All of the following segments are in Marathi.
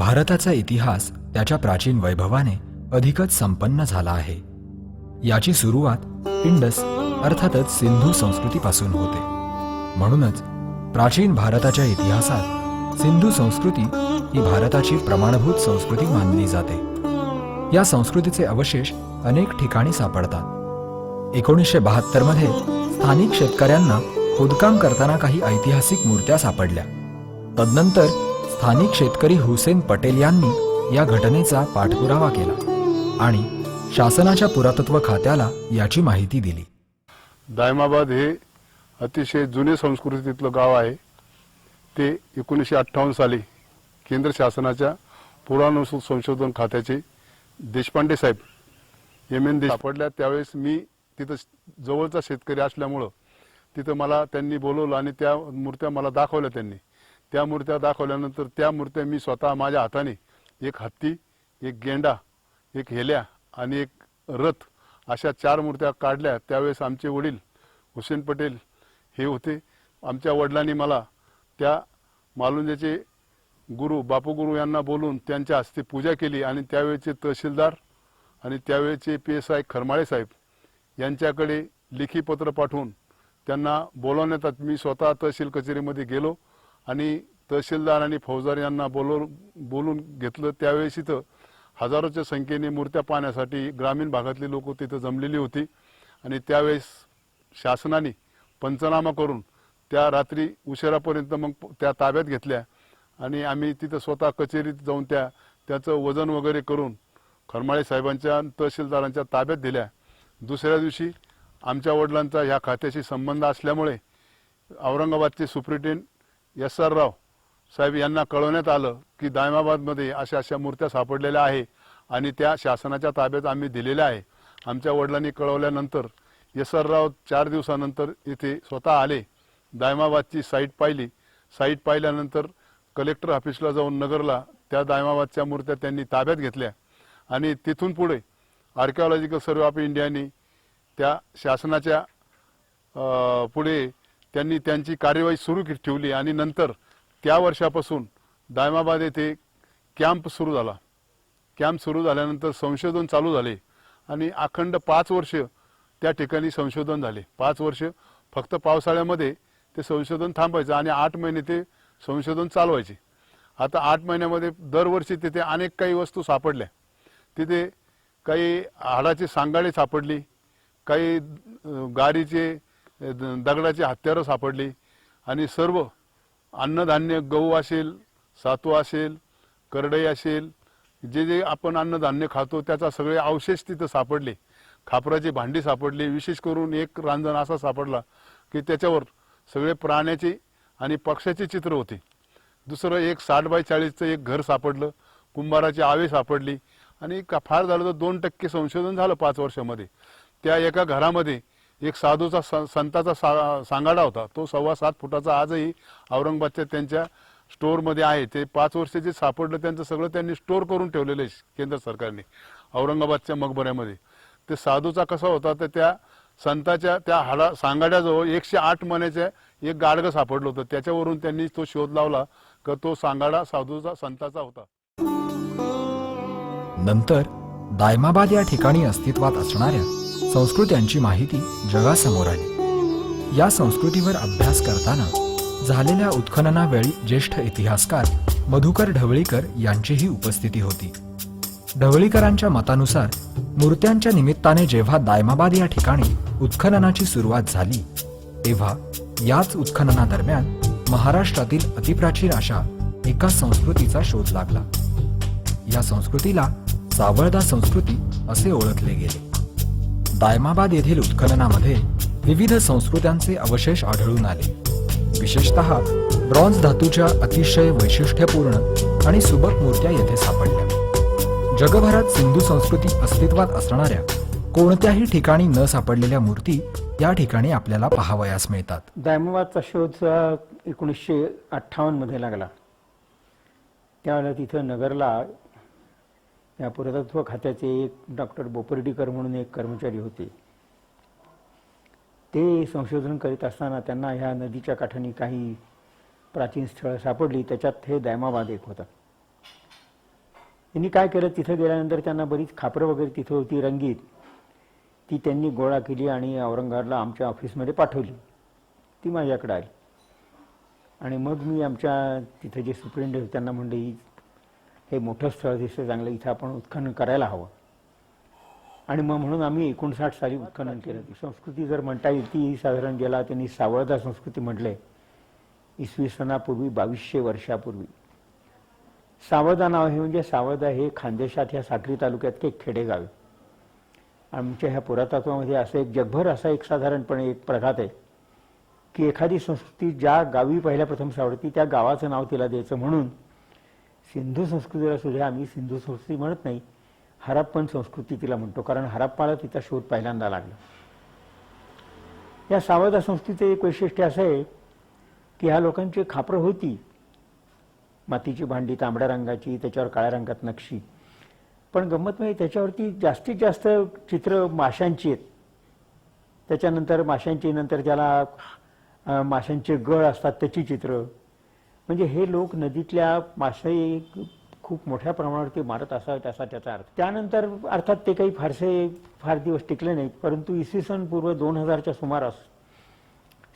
भारताचा इतिहास त्याच्या प्राचीन वैभवाने अधिकच संपन्न झाला आहे. याची सुरुवात इंडस अर्थातच सिंधू संस्कृतीपासून होते. म्हणूनच प्राचीन भारताच्या इतिहासात सिंधू संस्कृती ही भारताची प्रमाणभूत संस्कृती मानली जाते. या संस्कृतीचे अवशेष अनेक ठिकाणी सापडतात. एकोणीसशे बहात्तरमध्ये स्थानिक शेतकऱ्यांना खोदकाम करताना काही ऐतिहासिक मूर्त्या सापडल्या. तदनंतर स्थानिक शेतकरी हुसेन पटेल यांनी या घटनेचा पाठपुरावा केला आणि शासनाच्या पुरातत्व खात्याला याची माहिती दिली. दायमाबाद हे अतिशय जुने संस्कृतीतलं गाव आहे. ते एकोणीसशे अठ्ठावन्न साली केंद्र शासनाच्या पुराण संशोधन खात्याचे देशपांडे साहेब एम एन देश सापडल्या त्यावेळेस मी तिथं जवळचा शेतकरी असल्यामुळं तिथं मला त्यांनी बोलवलं आणि त्या मूर्त्या मला दाखवल्या त्यांनी. त्या मूर्त्या दाखवल्यानंतर त्या मूर्त्या मी स्वतः माझ्या हाताने एक हत्ती एक गेंडा एक हेल्या आणि एक रथ अशा चार मूर्त्या काढल्या. त्यावेळेस आमचे वडील हुसेन पटेल हे होते. आमच्या वडिलांनी मला त्या मालुंजाचे गुरु बापूगुरु यांना बोलून त्यांच्या हस्ते पूजा केली आणि त्यावेळेचे तहसीलदार आणि त्यावेळेचे पी एस आय खरमाळे साहेब यांच्याकडे लेखी पत्र पाठवून त्यांना बोलवण्यात आत- मी स्वतः तहसील कचेरीमध्ये गेलो. आणि तहसीलदार आणि फौजदार यांना बोलव बोलून घेतलं त्यावेळेस इथं हजारोच्या संख्येने मूर्त्या पाहण्यासाठी ग्रामीण भागातली लोक तिथं जमलेली होती. आणि त्यावेळेस शासनाने पंचनामा करून त्या रात्री उशिरापर्यंत मग त्या ताब्यात घेतल्या. आणि आम्ही तिथं स्वतः कचेरीत जाऊन त्या त्याचं वजन वगैरे करून खरमाळे साहेबांच्या तहसीलदारांच्या ताब्यात दिल्या. दुसऱ्या दिवशी आमच्या वडिलांचा ह्या खात्याशी संबंध असल्यामुळे औरंगाबादचे सुप्रिटेंड एस आर राव साहेब यांना कळवण्यात आलं की दायमाबादमध्ये अशा अशा मूर्त्या सापडलेल्या आहे आणि त्या शासनाच्या ताब्यात आम्ही दिलेल्या आहे. आमच्या वडिलांनी कळवल्यानंतर एस आर राव चार दिवसानंतर इथे स्वतः आले दायमाबादची साईट पाहिली. साईट पाहिल्यानंतर कलेक्टर ऑफिसला जाऊन नगरला त्या दायमाबादच्या मूर्त्या त्यांनी ताब्यात घेतल्या आणि तिथून पुढे आर्किओलॉजिकल सर्वे ऑफ इंडियाने त्या शासनाच्या पुढे त्यांनी त्यांची कार्यवाही सुरू ठेवली आणि नंतर त्या वर्षापासून दायमाबाद येथे कॅम्प सुरू झाला. कॅम्प सुरू झाल्यानंतर संशोधन चालू झाले आणि अखंड पाच वर्ष त्या ठिकाणी संशोधन झाले. पाच वर्ष फक्त पावसाळ्यामध्ये ते संशोधन थांबायचं आणि आठ महिने ते संशोधन चालवायचे. आता आठ महिन्यामध्ये दरवर्षी तिथे अनेक काही वस्तू सापडल्या. तिथे काही हाडाची सांगाडे सापडली काही गारीचे गाडीचे दगडाची हत्यारं सापडली आणि सर्व अन्नधान्य गहू असेल सातू असेल करडई असेल जे जे आपण अन्नधान्य खातो त्याचा सगळे अवशेष तिथं सापडले. खापराची भांडी सापडली विशेष करून एक रांजण असा सापडला की त्याच्यावर सगळे प्राण्याचे आणि पक्ष्याचे चित्र होते. दुसरं एक साठ बाय चाळीसचं एक घर सापडलं कुंभाराची आवे सापडली आणि का- फार झालं तर दोन टक्के संशोधन झालं पाच वर्षामध्ये. त्या एका घरामध्ये एक साधूचा स- संताचा सा सांगाडा होता. तो सव्वा सात फुटाचा आजही औरंगाबादच्या त्यांच्या स्टोअरमध्ये आहे. ते पाच वर्ष जे सापडलं त्यांचं सगळं त्यांनी स्टोअर करून ठेवलेलं आहे केंद्र सरकारने औरंगाबादच्या मकबऱ्यामध्ये. ते साधूचा कसा होता तर त्या संताच्या त्या हाडा सांगाड्याजवळ एकशे आठ महिन्याच्या एक गाडगं सापडलं होतं. त्याच्यावरून त्यांनी तो शोध लावला का तो सांगाडा साधूचा संताचा होता. नंतर दायमाबाद या ठिकाणी अस्तित्वात असणाऱ्या संस्कृत्यांची माहिती जगासमोर आली. या संस्कृतीवर अभ्यास करताना झालेल्या उत्खननावेळी ज्येष्ठ इतिहासकार मधुकर ढवळीकर यांचीही उपस्थिती होती. ढवळीकरांच्या मतानुसार मूर्त्यांच्या निमित्ताने जेव्हा दायमाबाद या ठिकाणी उत्खननाची सुरुवात झाली तेव्हा याच उत्खननादरम्यान महाराष्ट्रातील अतिप्राचीन अशा एका संस्कृतीचा शोध लागला. या संस्कृतीला सावळदा संस्कृती असे ओळखले गेले. दायमाबाद येथील उत्खननामध्ये विविध संस्कृत्यांचे अवशेष आढळून आले. विशेषतः ब्रॉन्झ धातूच्या अतिशय वैशिष्ट्यपूर्ण आणि सुबक मूर्त्या येथे सापडल्या. जगभरात सिंधू संस्कृती अस्तित्वात असणाऱ्या कोणत्याही ठिकाणी न सापडलेल्या मूर्ती या ठिकाणी आपल्याला पाहावयास मिळतात. दायमाबादचा शोध एकोणीसशे एकोणीसशे अठ्ठावन्नमध्ये लागला. त्यावेळेला तिथं नगरला या पुरातत्व खात्याचे एक डॉक्टर बोपर्डीकर म्हणून एक कर्मचारी होते. ते संशोधन करीत असताना त्यांना ह्या नदीच्या काठाने काही प्राचीन स्थळं सापडली. त्याच्यात हे दायमाबाद एक होता. त्यांनी काय केलं? तिथं गेल्यानंतर त्यांना बरीच खापरं वगैरे तिथं होती रंगीत. ती त्यांनी गोळा केली आणि औरंगाबादला आमच्या ऑफिसमध्ये पाठवली. ती माझ्याकडे आली. आणि मग मी आमच्या तिथे जे सुप्रिंट त्यांना म्हणले हे मोठं स्थळ दिसतं चांगलं इथं आपण उत्खनन करायला हवं. आणि मग म्हणून आम्ही एकोणसाठ साली उत्खनन केलं. ती संस्कृती जर म्हणता येईल ती साधारण गेला त्यांनी सावळदा संस्कृती म्हटले इसवी सणापूर्वी बावीसशे वर्षापूर्वी. सावळदा नाव हे म्हणजे सावळदा हे खानदेशात ह्या साक्री तालुक्यात एक खेडेगाव आमच्या ह्या पुरातत्वामध्ये असं एक जगभर असा एक साधारणपणे एक प्रघात आहे की एखादी संस्कृती ज्या गावी पहिल्या प्रथम सावडती त्या गावाचं नाव तिला द्यायचं म्हणून सिंधू संस्कृतीला सुद्धा आम्ही सिंधू संस्कृती म्हणत नाही. हरप्पन संस्कृती तिला म्हणतो. कारण हरप्पाला तिचा शोध पहिल्यांदा लागला. या सावदा संस्कृतीचं एक वैशिष्ट्य असं आहे की ह्या लोकांची खापरं होती. मातीची भांडी तांबड्या रंगाची त्याच्यावर काळ्या रंगात नक्षी. पण गंमत म्हणजे त्याच्यावरती जास्तीत जास्त चित्र माशांची आहेत. त्याच्यानंतर माशांची नंतर ज्याला माशांचे गळ असतात त्याची चित्र. म्हणजे हे लोक नदीतल्या मासे खूप मोठ्या प्रमाणावरती मारत असावेत असा त्याचा अर्थ. त्यानंतर अर्थात ते काही फारसे फार दिवस टिकले नाहीत परंतु इसवी सन पूर्व दोन हजारच्या सुमारास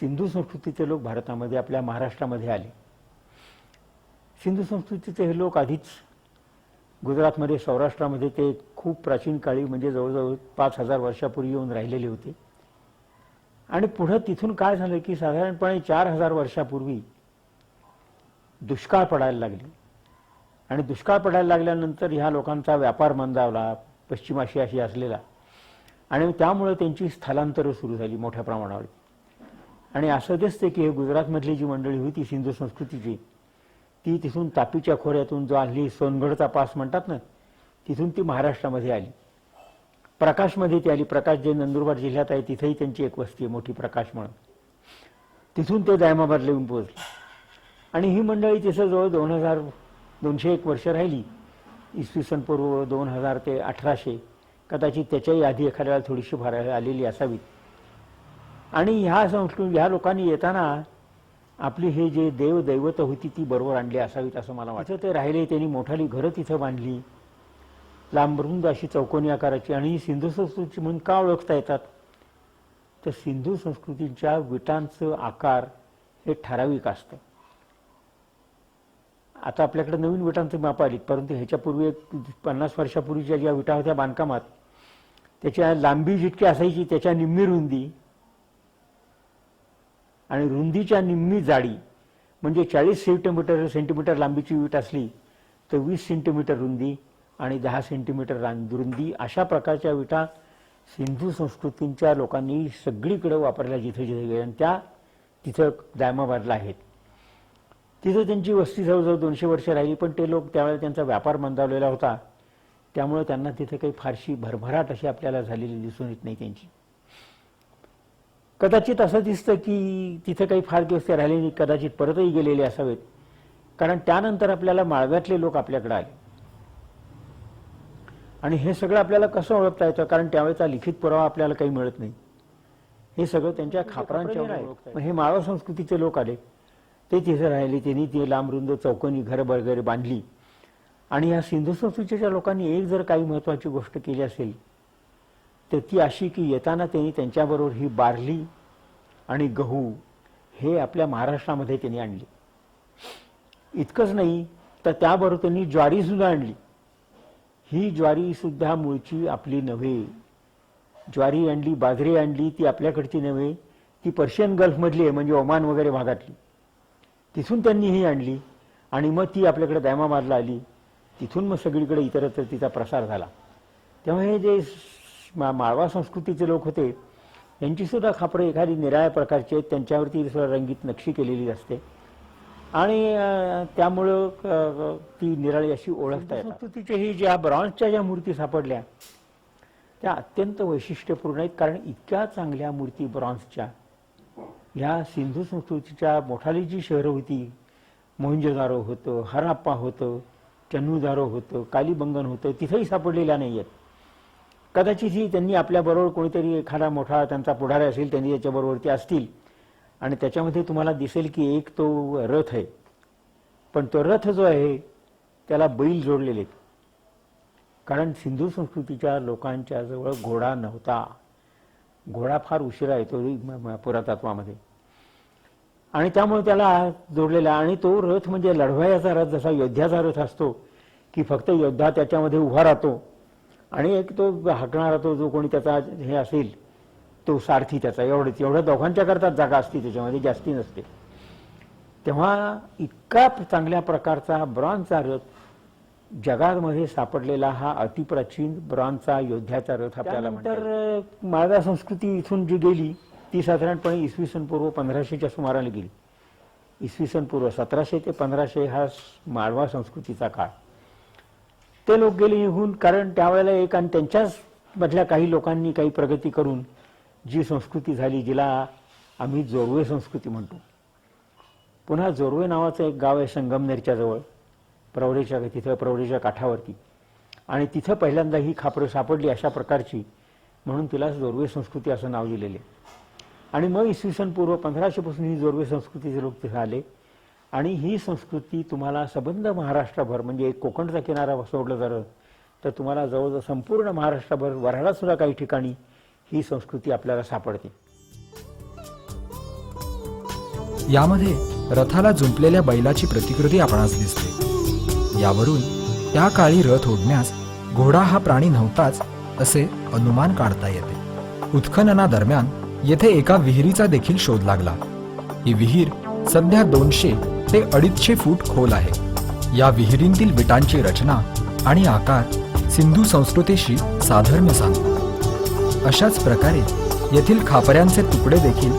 सिंधू संस्कृतीचे लोक भारतामध्ये आपल्या महाराष्ट्रामध्ये आले. सिंधू संस्कृतीचे हे लोक आधीच गुजरातमध्ये सौराष्ट्रामध्ये ते खूप प्राचीन काळी म्हणजे जवळजवळ पाच हजार वर्षापूर्वी येऊन राहिलेले होते. आणि पुढं तिथून काय झालं की साधारणपणे चार हजार वर्षापूर्वी दुष्काळ पडायला लागली. आणि दुष्काळ पडायला लागल्यानंतर ह्या लोकांचा व्यापार मंदावला पश्चिम आशियाशी असलेला. आणि त्यामुळे त्यांची स्थलांतरं सुरू झाली मोठ्या प्रमाणावर. आणि असं दिसते की हे गुजरातमधली जी मंडळी होती सिंधू संस्कृतीची. ती तिथून तापीच्या खोऱ्यातून जो आली सोनगडचा पास म्हणतात ना तिथून ती महाराष्ट्रामध्ये आली. प्रकाशमध्ये ती आली. प्रकाश जे नंदुरबार जिल्ह्यात आहे तिथेही त्यांची एक वस्ती आहे मोठी प्रकाश म्हणून. तिथून ते दायमाबादला येऊन पोहोचले. आणि ही मंडळी तिथं जवळ दोन हजार दोनशे एक वर्ष राहिली. इसवी सन पूर्व दोन हजार ते अठराशे. कदाचित त्याच्याही आधी एखाद्या थोडीशी फार आलेली असावी. आणि ह्या संस्कृती ह्या लोकांनी येताना आपली हे जे देव दैवत होती ती बरोबर आणली असावीत असं मला वाटतं. ते राहिले त्यांनी मोठाली घरं तिथं बांधली. लांबरुंद अशी चौकोनी आकाराची आणि ही सिंधू संस्कृती म्हणून का ओळखता येतात? तर सिंधू संस्कृतीच्या विटांचं आकार हे ठराविक असतं. आता आपल्याकडे नवीन विटांची माप आली परंतु ह्याच्यापूर्वी एक पन्नास वर्षापूर्वीच्या ज्या विटा होत्या बांधकामात त्याच्या लांबी जितकी असायची त्याच्या निम्मी रुंदी आणि रुंदीच्या निम्मी जाडी म्हणजे चाळीस सेंटीमीटर सेंटीमीटर लांबीची वीट असली तर वीस सेंटीमीटर रुंदी आणि दहा सेंटीमीटर रां- रुंदी अशा प्रकारच्या विटा सिंधू संस्कृतींच्या लोकांनी सगळीकडे वापरल्या जिथे जिथे गेल्या आणि त्या तिथं दायमाबादला आहेत. तिथं त्यांची वस्ती जवळजवळ दोनशे वर्ष राहिली पण ते लोक त्यावेळेला त्यांचा व्यापार मंदावलेला होता. त्यामुळे त्यांना तिथे काही फारशी भरभराट अशी आपल्याला झालेली दिसून येत नाही त्यांची. कदाचित असं दिसतं की तिथे काही फार दिवस ते राहिले नाही कदाचित परतही गेलेले असावेत. कारण त्यानंतर आपल्याला माळव्यातले लोक आपल्याकडे आले. आणि हे सगळं आपल्याला कसं ओळखता येतं? कारण त्यावेळेचा लिखित पुरावा आपल्याला काही मिळत नाही. हे सगळं त्यांच्या खापरांच्या मग हे माळवा संस्कृतीचे लोक आले. ते तिथे राहिले त्यांनी ती लांबरुंद चौकोनी घर वगैरे बांधली. आणि या सिंधू संस्कृतीच्या लोकांनी एक जर काही महत्त्वाची गोष्ट केली असेल तर ती अशी की येताना त्यांनी त्यांच्याबरोबर ही बार्ली आणि गहू हे आपल्या महाराष्ट्रामध्ये त्यांनी आणले. इतकंच नाही तर त्याबरोबर त्यांनी ज्वारीसुद्धा आणली. ही ज्वारीसुद्धा मूळची आपली नव्हे. ज्वारी आणली बाजरी आणली ती आपल्याकडची नव्हे. ती पर्शियन गल्फमधली आहे म्हणजे ओमान वगैरे भागातली. तिथून त्यांनी ही आणली. आणि मग ती आपल्याकडे दायमाबादला आली. तिथून मग सगळीकडे इतरत्र तिचा प्रसार झाला. तेव्हा हे जे मा- माळवा संस्कृतीचे लोक होते यांचीसुद्धा खापरं एखादी निराळ्या प्रकारची आहेत. त्यांच्यावरती सुद्धा रंगीत नक्षी केलेली असते. आणि त्यामुळं ती निराळी अशी ओळखता येतात. संस्कृतीच्या ही ज्या ब्रॉन्झच्या ज्या मूर्ती सापडल्या त्या अत्यंत वैशिष्ट्यपूर्ण आहेत. कारण इतक्या चांगल्या मूर्ती ब्रॉन्झच्या. ह्या सिंधू संस्कृतीच्या मोठाली जी शहरं होती. मोहंजोदारो होतं हराप्पा होतं चन्नूदारो होतं कालीबंगन होतं तिथेही सापडलेल्या नाही आहेत कदाचित ही त्यांनी आपल्याबरोबर कोणीतरी एखादा मोठा त्यांचा पुढारी असेल त्यांनी त्याच्याबरोबर ते असतील. आणि त्याच्यामध्ये तुम्हाला दिसेल की एक तो रथ आहे. पण तो रथ जो आहे त्याला बैल जोडलेले आहेत. कारण सिंधू संस्कृतीच्या लोकांच्या जवळ घोडा नव्हता. घोडा फार उशिरा येतो पुरातत्वामध्ये. आणि त्यामुळे त्याला जोडलेला आणि तो रथ म्हणजे लढवायाचा रथ जसा योद्ध्याचा रथ असतो की फक्त योद्धा त्याच्यामध्ये उभा राहतो आणि एक तो हाकणारा तो जो कोणी त्याचा हे असेल तो सारथी त्याचा. एवढंच एवढ्या दोघांच्या करतात जागा असते त्याच्यामध्ये जास्ती नसते. तेव्हा इतका चांगल्या प्रकारचा ब्रॉन्झचा रथ जगामध्ये सापडलेला हा अतिप्राचीन ब्रॉन्झचा योद्ध्याचा रथ आपल्याला तर माळवा संस्कृती इथून जी गेली ती साधारणपणे इसवी सन पूर्व पंधराशेच्या सुमाराला गेली. इसवी सन पूर्व सतराशे ते पंधराशे हा माळवा संस्कृतीचा काळ. ते लोक गेले निघून कारण त्यावेळेला एक आणि त्यांच्याच मधल्या काही लोकांनी काही प्रगती करून जी संस्कृती झाली जिला आम्ही जोरवे संस्कृती म्हणतो. पुन्हा जोरवे नावाचं एक गाव आहे संगमनेरच्या जवळ. प्रवरेच्या तिथं प्रवरेच्या काठावरती. आणि तिथं पहिल्यांदा ही खापरं सापडली अशा प्रकारची म्हणून तिला जोरवे संस्कृती असं नाव दिलेले. आणि मग इसवी सन पूर्व पंधराशेपासून ही जोरवे संस्कृतीचे लोक तिथं आले. आणि ही संस्कृती तुम्हाला सबंध महाराष्ट्रभर म्हणजे एक कोकणचा किनारा सोडलं जर तर तुम्हाला जवळजवळ संपूर्ण महाराष्ट्रभर वऱ्हाडासुद्धा काही ठिकाणी ही संस्कृती आपल्याला सापडते. यामध्ये रथाला जुंपलेल्या बैलाची प्रतिकृती आपणास दिसते. यावरून त्या काळी रथ ओढण्यास घोडा हा प्राणी नव्हताच असे अनुमान काढता येते. उत्खननादरम्यान येथे एका विहिरीचा देखील शोध लागला. ही विहीर सध्या दोनशे ते अडीचशे फूट खोल आहे. या विहिरींतील विटांची रचना आणि आकार सिंधू संस्कृतीशी साधर्म्य सांगतो. अशाच प्रकारे येथील खापऱ्यांचे तुकडे देखील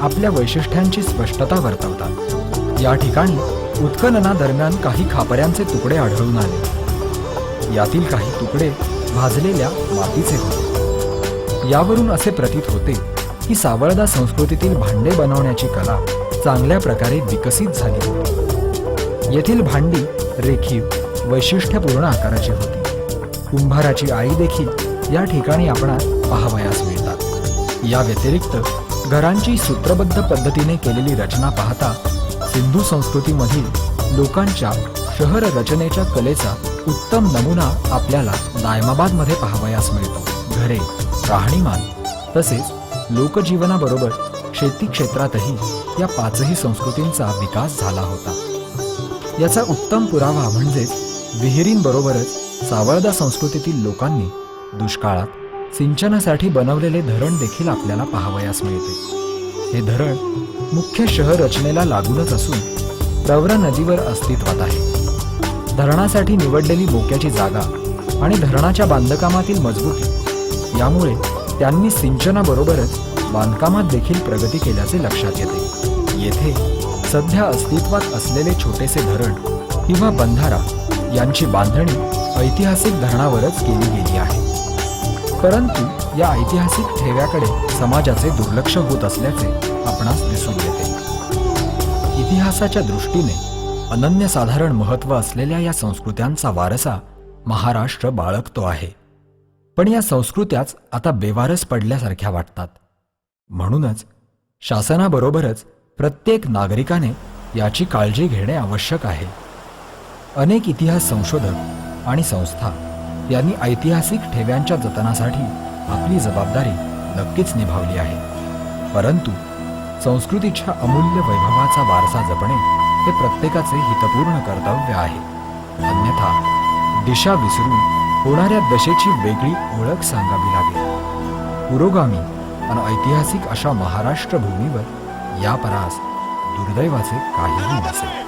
आपल्या वैशिष्ट्यांची स्पष्टता वर्तवतात. या ठिकाणी उत्खननादरम्यान काही खापऱ्यांचे तुकडे आढळून आले. यातील काही तुकडे भाजलेल्या मातीचे होते. यावरून असे प्रतीत होते की सावळदा संस्कृतीतील भांडे बनवण्याची कला चांगल्या प्रकारे विकसित झाली होती. येथील भांडी रेखीव वैशिष्ट्यपूर्ण आकाराची होती. कुंभाराची आई देखील या ठिकाणी आपणास पाहावयास मिळतात. या व्यतिरिक्त घरांची सूत्रबद्ध पद्धतीने केलेली रचना पाहता सिंधू संस्कृतीमधील लोकांच्या शहर रचनेच्या कलेचा उत्तम नमुना आपल्याला नायमाबादमध्ये पाहावयास मिळतो. घरे राहणीमान तसेच लोकजीवनाबरोबर शेती क्षेत्रातही या पाचही संस्कृतींचा विकास झाला होता. याचा उत्तम पुरावा म्हणजेच विहिरींबरोबरच सावळदा संस्कृतीतील लोकांनी दुष्काळात सिंचनासाठी बनवलेले धरण देखील आपल्याला पाहावयास मिळते. हे धरण मुख्य शहर रचनेला लागूनच असून प्रवरा नदीवर अस्तित्वात आहे. धरणासाठी निवडलेली बोक्याची जागा आणि धरणाच्या बांधकामातील मजबूती यामुळे त्यांनी सिंचनाबरोबरच बांधकामात देखील प्रगती केल्याचे लक्षात येते. येथे सध्या अस्तित्वात असलेले छोटेसे धरण किंवा बंधारा यांची बांधणी ऐतिहासिक धरणावरच केली गेली आहे. परंतु या ऐतिहासिक ठेव्याकडे समाजाचे दुर्लक्ष होत असल्याचे आपणास दिसून येते. इतिहासाच्या दृष्टीने अनन्यसाधारण महत्त्व असलेल्या या संस्कृत्यांचा वारसा महाराष्ट्र बाळगतो आहे. पण या संस्कृत्याच आता बेवारस पडल्यासारख्या वाटतात. म्हणूनच शासनाबरोबरच प्रत्येक नागरिकाने याची काळजी घेणे आवश्यक आहे. अनेक इतिहास संशोधक आणि संस्था यांनी ऐतिहासिक ठेव्यांच्या जतनासाठी आपली जबाबदारी नक्कीच निभावली आहे. परंतु संस्कृतीच्या अमूल्य वैभवाचा वारसा जपणे हे प्रत्येकाचे हितपूर्ण कर्तव्य आहे. अन्यथा दिशा विसरून होणाऱ्या दशेची वेगळी ओळख सांगावी लागेल. पुरोगामी आणि ऐतिहासिक अशा महाराष्ट्र भूमीवर या परास दुर्दैवाचे काहीही नसेल.